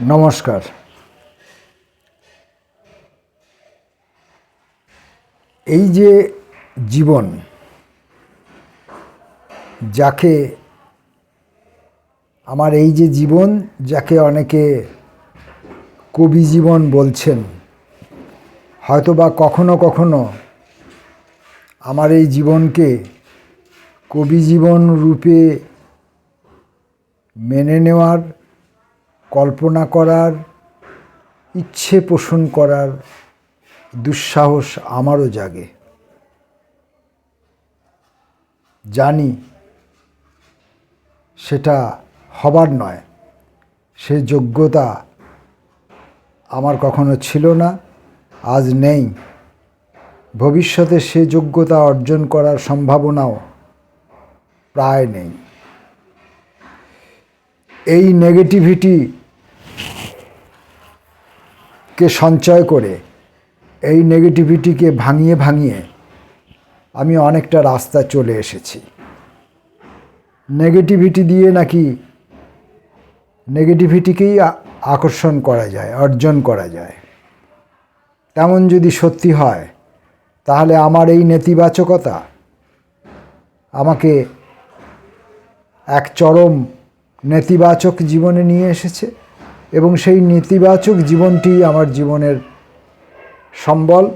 নমস্কার। এই যে জীবন, যাকে আমার এই যে জীবন, যাকে অনেকে কবি জীবন বলছেন, হয়তোবা কখনো কখনো আমার এই জীবনকে কবি জীবন রূপে মেনে নেওয়ার কল্পনা করার, ইচ্ছে পোষণ করার দুঃসাহস আমারও জাগে। জানি সেটা হবার নয়, সে যোগ্যতা আমার কখনো ছিল না, আজ নেই। ভবিষ্যতে সে যোগ্যতা অর্জন করার সম্ভাবনাও প্রায় নেই। এই নেগেটিভিটি কে সঞ্চয় করে এই নেগেটিভিটিকে ভাঙিয়ে ভাঙিয়ে আমি অনেকটা রাস্তা চলে এসেছি। নেগেটিভিটি দিয়ে নাকি নেগেটিভিটিকেই আকর্ষণ করা যায়, অর্জন করা যায়। তেমন যদি সত্যি হয়, তাহলে আমার এই নেতিবাচকতা আমাকে এক চরম নেতিবাচক জীবনে নিয়ে এসেছে। এবং সেই নেতিবাচক জীবনটি আমার জীবনের সম্বল।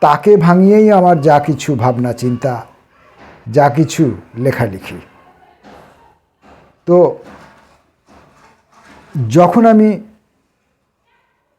তাকে ভাঙিয়েই আমার যা কিছু ভাবনা, চিন্তা, যা কিছু লেখালেখি। তো যখন আমি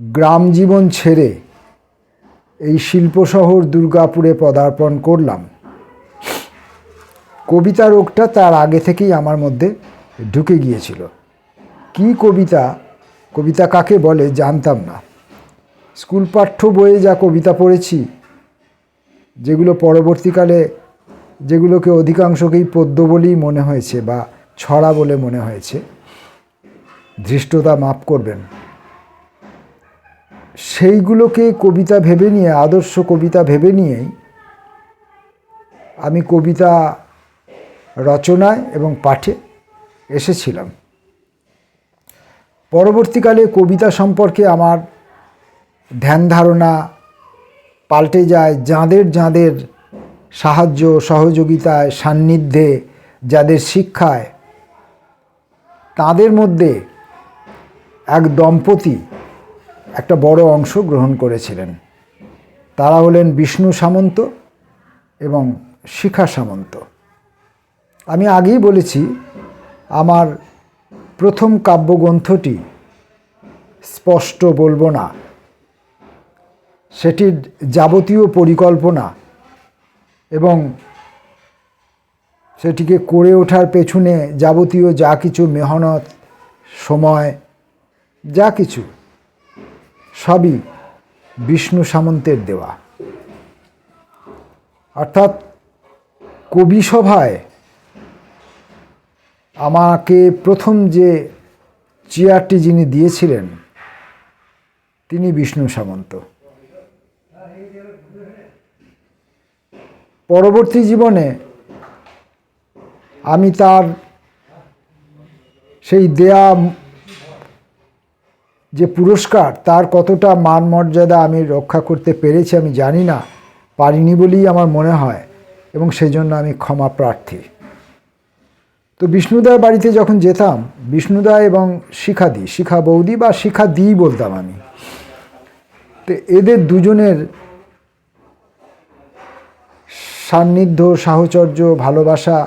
গ্রাম জীবন ছেড়ে এই শিল্প শহর দুর্গাপুরে পদার্পণ করলাম কবিতা রোগটা তার আগে থেকেই আমার মধ্যে ঢুকে গিয়েছিল। কি কবিতা কবিতা কাকে বলে জানতাম না। স্কুল পাঠ্য বইয়ে যা কবিতা পড়েছি, যেগুলো পরবর্তীকালে, যেগুলোকে অধিকাংশকেই পদ্য বলেই মনে হয়েছে বা ছড়া বলে মনে হয়েছে, ধৃষ্টতা মাপ করবেন। সেইগুলোকে কবিতা ভেবে নিয়ে, আদর্শ কবিতা ভেবে নিয়েই আমি কবিতা রচনায় এবং পাঠে এসেছিলাম। পরবর্তীকালে কবিতা সম্পর্কে আমার ধ্যান ধারণা পাল্টে যায়, যাঁদের যাঁদের সাহায্য, সহযোগিতায়, সান্নিধ্যে, যাদের শিক্ষায়, তাদের মধ্যে এক দম্পতি একটা বড় অংশ গ্রহণ করেছিলেন। তারা হলেন বিষ্ণু সামন্ত এবং শিখা সামন্ত। আমি আগেই বলেছি, আমার প্রথম কাব্যগ্রন্থটি স্পষ্ট বলব না। সেটির যাবতীয় পরিকল্পনা এবং সেটিকে করে ওঠার পেছনে যাবতীয় যা কিছু মেহনত, সময়, যা কিছু, সবই বিষ্ণু সামন্তের দেওয়া। অর্থাৎ কবি সভায় আমাকে প্রথম যে চেয়ারটি যিনি দিয়েছিলেন, তিনি বিষ্ণু সামন্ত। পরবর্তী জীবনে আমি তার সেই দেয়া যে পুরস্কার, তার কতটা মান মর্যাদা আমি রক্ষা করতে পেরেছি আমি জানি না, পারিনি বলেই আমার মনে হয় এবং সেই জন্য আমি ক্ষমা প্রার্থী। তো বিষ্ণুদার বাড়িতে যখন যেতাম, বিষ্ণুদা এবং শিখাদি, শিখা বৌদি বা শিখা দি বলতাম আমি। তো এদের দুজনের সান্নিধ্য, সাহচর্য, ভালোবাসা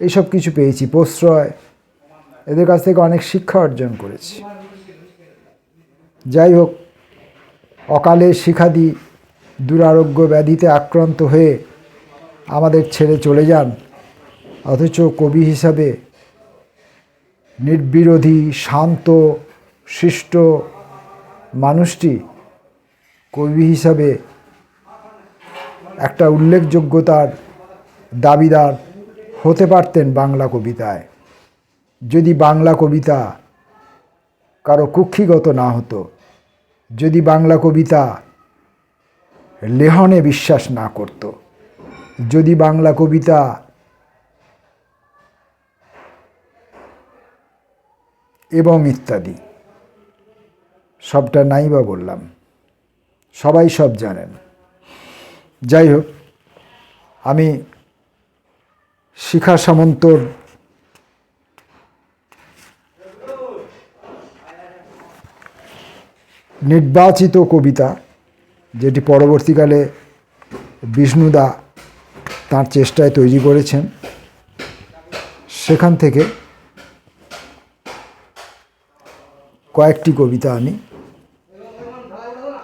এইসব কিছু পেয়েছি, প্রশ্রয়, এদের কাছ থেকে অনেক শিক্ষা অর্জন করেছি। যাই হোক, অকালে শিখাদি, দুরারোগ্য ব্যাধিতে আক্রান্ত হয়ে আমাদের ছেড়ে চলে যান। অথচ কবি হিসাবে নির্বিরোধী, শান্ত, শিষ্ট মানুষটি কবি হিসাবে একটা উল্লেখযোগ্যতার দাবিদার হতে পারতেন বাংলা কবিতায়। যদি বাংলা কবিতা কারও কুক্ষিগত না হতো, যদি বাংলা কবিতা লেহনে বিশ্বাস না করত, যদি বাংলা কবিতা এবং ইত্যাদি। সবটা নাই বা বললাম। সবাই সব জানেন। যাই হোক আমি শিখা সামন্তর নির্বাচিত কবিতা, যেটি পরবর্তীকালে বিষ্ণুদা তার চেষ্টায় তৈরি করেছেন, সেখান থেকে কয়েকটি কবিতা আমি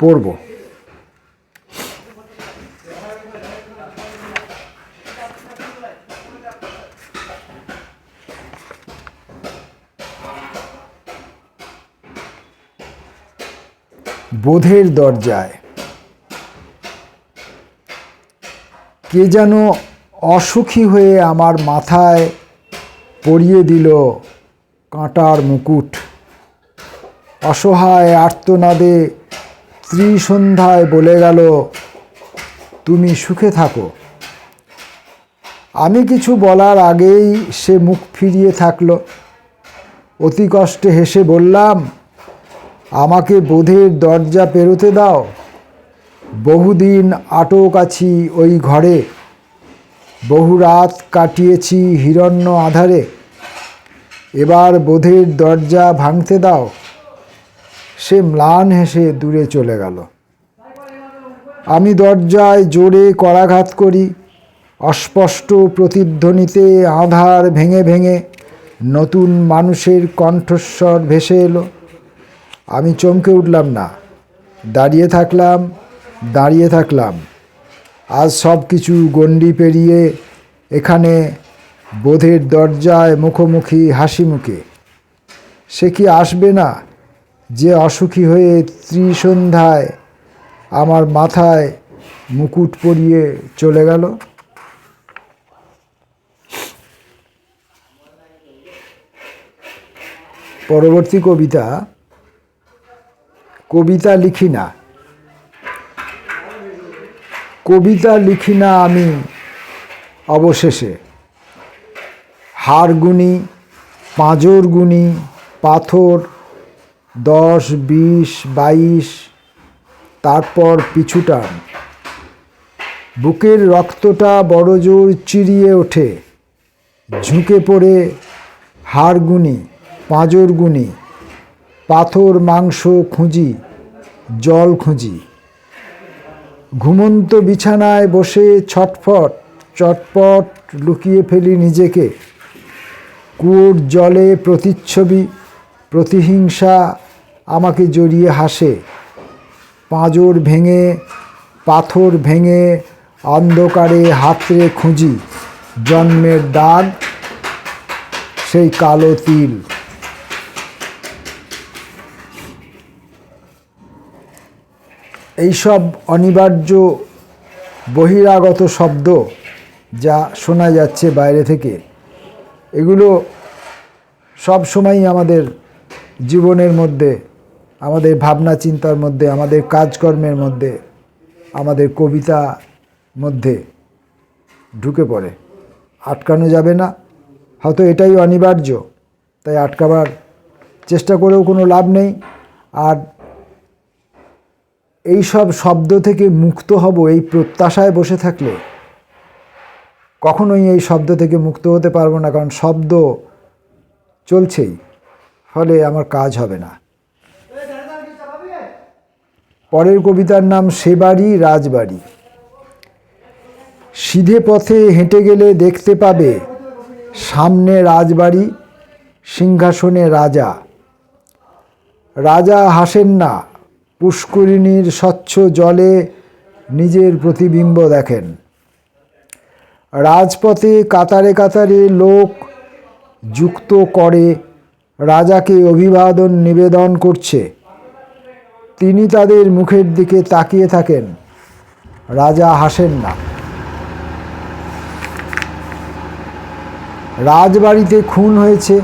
পড়ব। বোধের দরজায় কে যেন অসুখী হয়ে আমার মাথায় পরিয়ে দিল কাঁটার মুকুট। অসহায় আর্তনাদে ত্রিসন্ধ্যায় বলে গেল, তুমি সুখে থাকো। আমি কিছু বলার আগেই সে মুখ ফিরিয়ে থাকল। অতি কষ্টে হেসে বললাম, আমাকে বোধের দরজা পেরোতে দাও। বহুদিন আটক আছি ওই ঘরে। বহু রাত কাটিয়েছি হিরণ্য আধারে। এবার বোধের দরজা ভাঙতে দাও। সে ম্লান হেসে দূরে চলে গেল। আমি দরজায় জোরে করাঘাত করি, অস্পষ্ট প্রতিধ্বনিতে আধার ভেঙে ভেঙে নতুন মানুষের কণ্ঠস্বর ভেসে এলো। আমি চমকে উঠলাম না, দাঁড়িয়ে থাকলাম দাঁড়িয়ে থাকলাম। আজ সব কিছু গণ্ডি পেরিয়ে এখানে বোধের দরজায় মুখোমুখি হাসি মুখে। সে কি আসবে না? যে অসুখী হয়ে ত্রিসন্ধ্যায় আমার মাথায় মুকুট পরিয়ে চলে গেল। পরবর্তী কবিতা কবিতা লিখি না। কবিতা লিখি না আমি অবশেষে। হাড় গুনি পাঁজর গুনি পাথর দশ, বিশ, বাইশ, তারপর পিছুটান বুকের রক্তটা বড় জোর চিরিয়ে ওঠে। ঝুঁকে পড়ে হাড় গুনি পাঁজর গুনি পাথর, মাংস খুঁজি, জল খুঁজি। ঘুমন্ত বিছানায় বসে ছটফট, চটপট লুকিয়ে ফেলি নিজেকে। কুয়োর জলে প্রতিচ্ছবি, প্রতিহিংসা আমাকে জড়িয়ে হাসে। পাঁজর ভেঙে, পাথর ভেঙে, অন্ধকারে হাতড়ে খুঁজি। জন্মের দাগ, সেই কালো তিল। এইসব অনিবার্য বহিরাগত শব্দ যা শোনা যাচ্ছে বাইরে থেকে, এগুলো সব সময়ই আমাদের জীবনের মধ্যে আমাদের ভাবনা চিন্তার মধ্যে, আমাদের কাজকর্মের মধ্যে, আমাদের কবিতা মধ্যে ঢুকে পড়ে। আটকানো যাবে না। হয়তো এটাই অনিবার্য। তাই আটকাবার চেষ্টা করেও কোনো লাভ নেই। আর এই সব শব্দ থেকে মুক্ত হব এই প্রত্যাশায় বসে থাকলে কখনোই এই শব্দ থেকে মুক্ত হতে পারব না, কারণ শব্দ চলছেই। ফলে আমার কাজ হবে না। পরের কবিতার নাম সেবাড়ি রাজবাড়ি। সিধে পথে হেঁটে গেলে দেখতে পাবে, সামনে রাজবাড়ি, সিংহাসনে রাজা। রাজা হাসেন না, পুষ্করিণীর স্বচ্ছ জলে নিজের প্রতিবিম্ব দেখেন। রাজপথে কাতারে কাতারে লোক যুক্ত করে, রাজাকে অভিবাদন নিবেদন করছে। তিনি তাদের মুখের দিকে তাকিয়ে থাকেন। রাজা হাসেন না। রাজবাড়িতে খুন হয়েছে।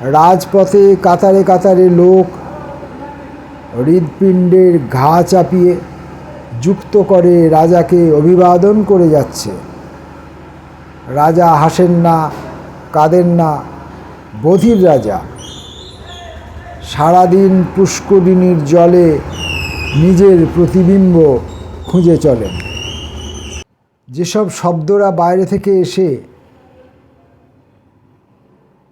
রাজপথে কাতারে কাতারে লোক হৃৎপিণ্ডের ঘা চাপিয়ে যুক্ত করে রাজাকে অভিবাদন করে যাচ্ছে। রাজা হাসেন না, কাঁদেন না। বধির রাজা সারাদিন পুষ্করিণীর জলে নিজের প্রতিবিম্ব খুঁজে চলেন। যেসব শব্দরা বাইরে থেকে এসে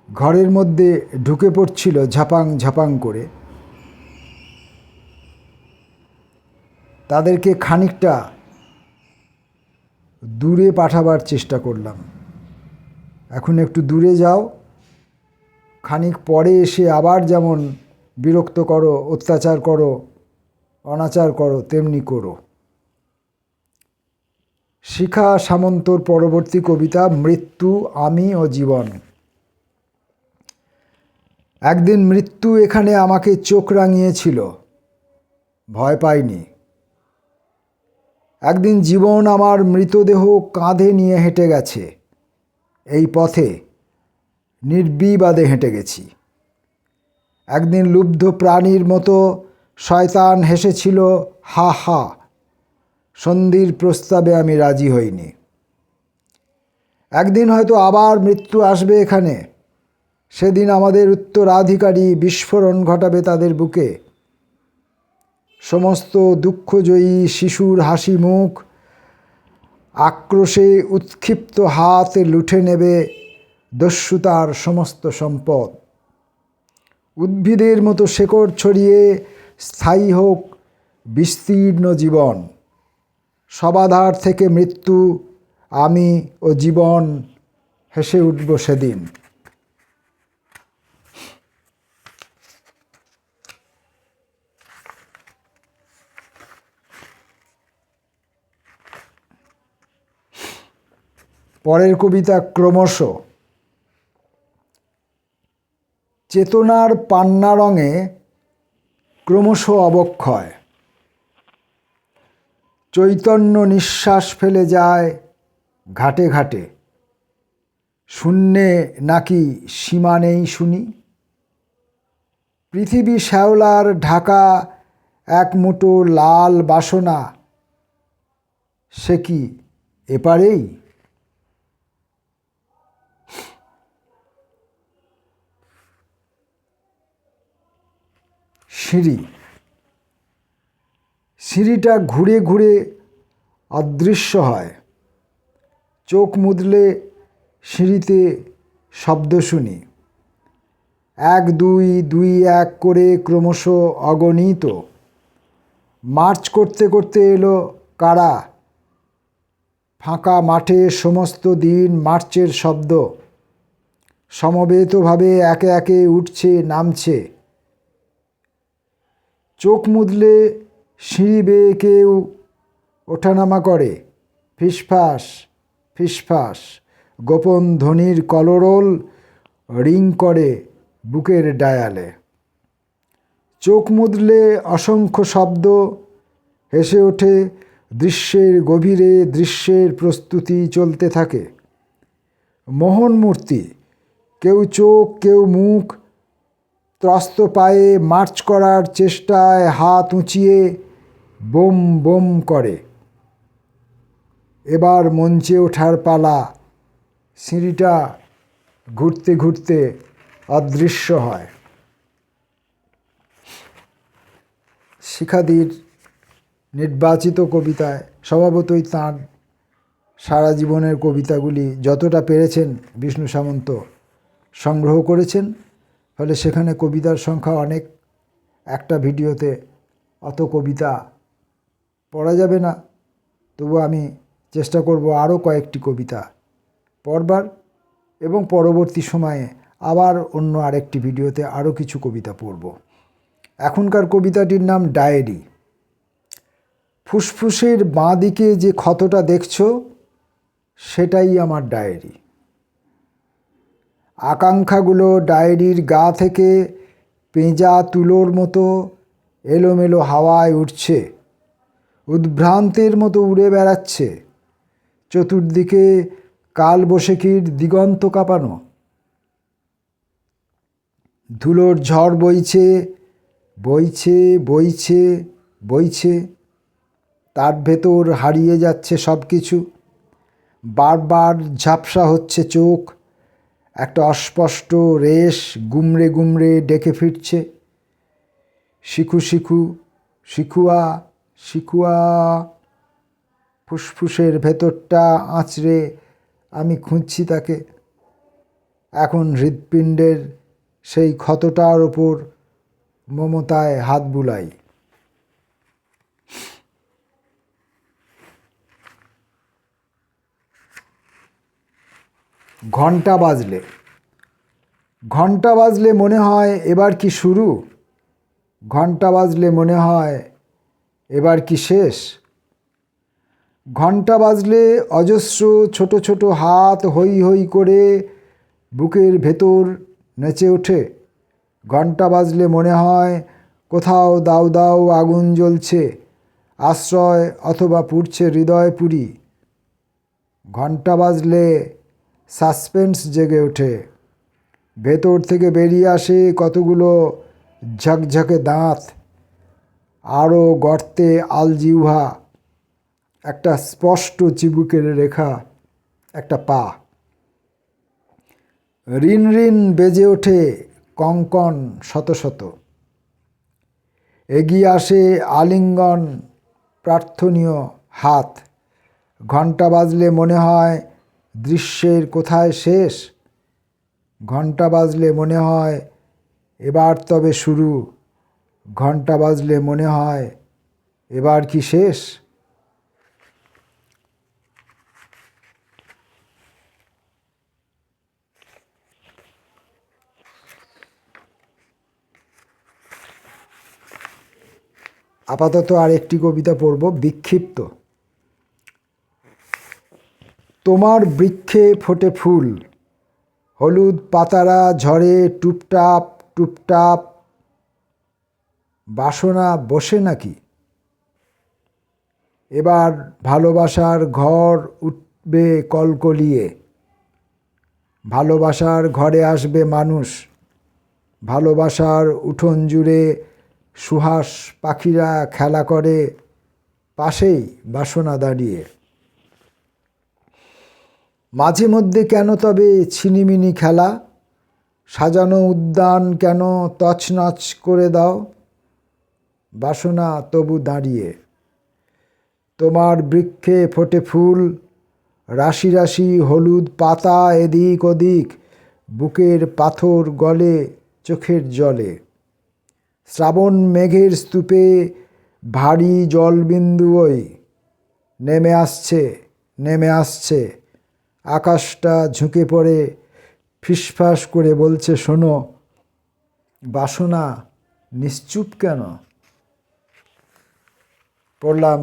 ঘরের মধ্যে ঢুকে পড়ছিল ঝাপাং ঝাপাং করে, তাদেরকে খানিকটা দূরে পাঠাবার চেষ্টা করলাম। এখন একটু দূরে যাও, খানিক পরে এসে আবার যেমন বিরক্ত করো, অত্যাচার করো, অনাচার করো, তেমনি করো। শিখা সামন্তর পরবর্তী কবিতা, মৃত্যু, আমি ও জীবন। একদিন মৃত্যু এখানে আমাকে চোখ রাঙিয়েছিল, ভয় পাইনি। একদিন জীবন আমার মৃতদেহ কাঁধে নিয়ে হেঁটে গেছে, এই পথে নির্বিবাদে হেঁটে গেছি। একদিন লুব্ধ প্রাণীর মতো শয়তান হেসেছিল, হা হা, সন্ধির প্রস্তাবে আমি রাজি হইনি। একদিন হয়তো আবার মৃত্যু আসবে এখানে। সেদিন আমাদের উত্তরাধিকারী বিস্ফোরণ ঘটাবে তাদের বুকে। সমস্ত দুঃখজয়ী শিশুর হাসি মুখ আক্রোশে উৎক্ষিপ্ত হাত লুঠে নেবে দস্যুতার সমস্ত সম্পদ। উদ্ভিদের মতো শেকড় ছড়িয়ে স্থায়ী হোক বিস্তীর্ণ জীবন। সবাধার থেকে মৃত্যু, আমি ও জীবন হেসে উঠব সেদিন। পরের কবিতা ক্রমশ চেতনার পান্না রঙে ক্রমশ অবক্ষয়। চৈতন্য নিঃশ্বাস ফেলে যায় ঘাটে ঘাটে। শূন্যে নাকি সীমা নেই শুনি। পৃথিবী শ্যাওলার ঢাকা এক মুঠো লাল বাসনা। সে কি এপারেই? সিঁড়ি। সিঁড়িটা ঘুরে ঘুরে অদৃশ্য হয়। চোখ মুদলে সিঁড়িতে শব্দ শুনি। এক, দুই দুই, এক করে ক্রমশ অগণিত। মার্চ করতে করতে এলো কারা? ফাঁকা মাঠে সমস্ত দিন মার্চের শব্দ। সমবেতভাবে একে একে উঠছে, নামছে। চোখ মুদলে সিঁড়ি বেয়ে কেউ ওঠানামা করে। ফিসফাস ফিসফাস, গোপন ধ্বনির কলরোল রিং করে বুকের ডায়ালে। চোখ মুদলে অসংখ্য শব্দ হেসে ওঠে, দৃশ্যের গভীরে দৃশ্যের প্রস্তুতি চলতে থাকে। মোহন মূর্তি, কেউ চোখ, কেউ মুখ ত্রস্ত পায়ে মার্চ করার চেষ্টায় হাত উঁচিয়ে বোম বোম করে। এবার মঞ্চে ওঠার পালা, সিঁড়িটা ঘুরতে ঘুরতে অদৃশ্য হয়। শিখাদির নির্বাচিত কবিতায় স্বভাবতই তাঁর সারা জীবনের কবিতাগুলি যতটা পেরেছেন বিষ্ণু সামন্ত সংগ্রহ করেছেন। ফলে সেখানে কবিতার সংখ্যা অনেক। একটা ভিডিওতে অত কবিতা পড়া যাবে না। তবু আমি চেষ্টা করব আরও কয়েকটি কবিতা পড়বার এবং পরবর্তী সময়ে আবার অন্য আরেকটি ভিডিওতে আরও কিছু কবিতা পড়ব। এখনকার কবিতাটির নাম ডায়েরি। ফুসফুসের বাঁ দিকে যে ক্ষতটা দেখছ, সেটাই আমার ডায়েরি। আকাঙ্ক্ষাগুলো ডায়েরির গা থেকে পেঁজা তুলোর মতো এলোমেলো হাওয়ায় উঠছে। উদ্ভ্রান্তের মতো উড়ে বেড়াচ্ছে। চতুর্দিকে কালবৈশাখীর দিগন্ত কাঁপানো। ধুলোর ঝড় বইছে বইছে বইছে বইছে। তার ভেতর হারিয়ে যাচ্ছে সব কিছু বারবার ঝাপসা হচ্ছে চোখ। একটা অস্পষ্ট রেশ গুমড়ে গুমড়ে ডেকে ফিরছে। শিখু শিখু, শিখুয়া শিখুয়া। ফুসফুসের ভেতরটা আঁচড়ে আমি খুঁজছি তাকে। এখন হৃৎপিণ্ডের সেই ক্ষতটার ওপর মমতায় হাত বুলাই। ঘণ্টা বাজলে। ঘণ্টা বাজলে মনে হয় এবার কি শুরু? ঘণ্টা বাজলে মনে হয় এবার কি শেষ? ঘণ্টা বাজলে অজস্র ছোট ছোট হাত হই হই করে বুকের ভেতর নেচে ওঠে। ঘণ্টা বাজলে মনে হয় কোথাও দাউ দাউ আগুন জ্বলছে, আশ্রয় অথবা পুড়ছে হৃদয় পুরী। ঘণ্টা বাজলে সাসপেন্স জেগে ওঠে। ভেতর থেকে বেরিয়ে আসে কতগুলো ঝকঝকে দাঁত, আরও গর্তে আলজিউহা একটা স্পষ্ট চিবুকের রেখা, একটা পা। রিন রিন বেজে ওঠে কঙ্কন শত শত। এগিয়ে আসে আলিঙ্গন, প্রার্থনীয় হাত। ঘণ্টা বাজলে মনে হয় দৃশ্যের কোথায় শেষ? ঘণ্টা বাজলে মনে হয় এবার তবে শুরু। ঘণ্টা বাজলে মনে হয় এবার কি শেষ? আপাতত আর একটি কবিতা পড়ব বিক্ষিপ্ত। তোমার বৃক্ষে ফোটে ফুল। হলুদ পাতারা ঝরে টুপটাপ টুপটাপ। বাসনা বসে নাকি? এবার ভালোবাসার ঘর উঠবে কলকলিয়ে। ভালোবাসার ঘরে আসবে মানুষ। ভালোবাসার উঠোন জুড়ে সুহাস পাখিরা খেলা করে পাশেই বাসনা দাঁড়িয়ে। মাঝে মধ্যে কেন তবে ছিনিমিনি খেলা? সাজানো উদ্যান কেন তছনছ করে দাও? বাসনা তবু দাঁড়িয়ে। তোমার বৃক্ষে ফোটে ফুল, রাশি রাশি হলুদ পাতা এদিক ওদিক, বুকের পাথর গলে চোখের জলে। শ্রাবণ মেঘের স্তূপে ভারী জলবিন্দু ওই, নেমে আসছে নেমে আসছে। আকাশটা ঝুঁকে পড়ে, ফিসফাস করে বলছে, শোনো, বাসনা নিশ্চুপ কেন? পড়লাম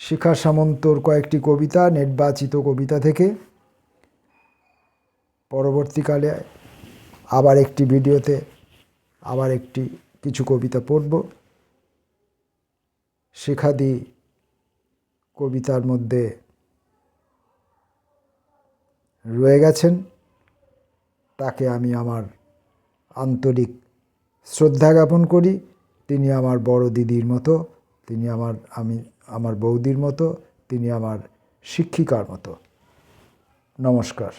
শিখা সামন্তর কয়েকটি কবিতা, নির্বাচিত কবিতা থেকে। পরবর্তীকালে আবার একটি ভিডিওতে আবার একটি কিছু কবিতা পড়ব। শিখাদি কবিতার মধ্যে রয়ে গেছেন। তাকে আমি আমার আন্তরিক শ্রদ্ধা জ্ঞাপন করি। তিনি আমার বড় দিদির মতো, তিনি আমার, আমি, আমার বৌদির মতো, তিনি আমার শিক্ষিকার মতো। নমস্কার।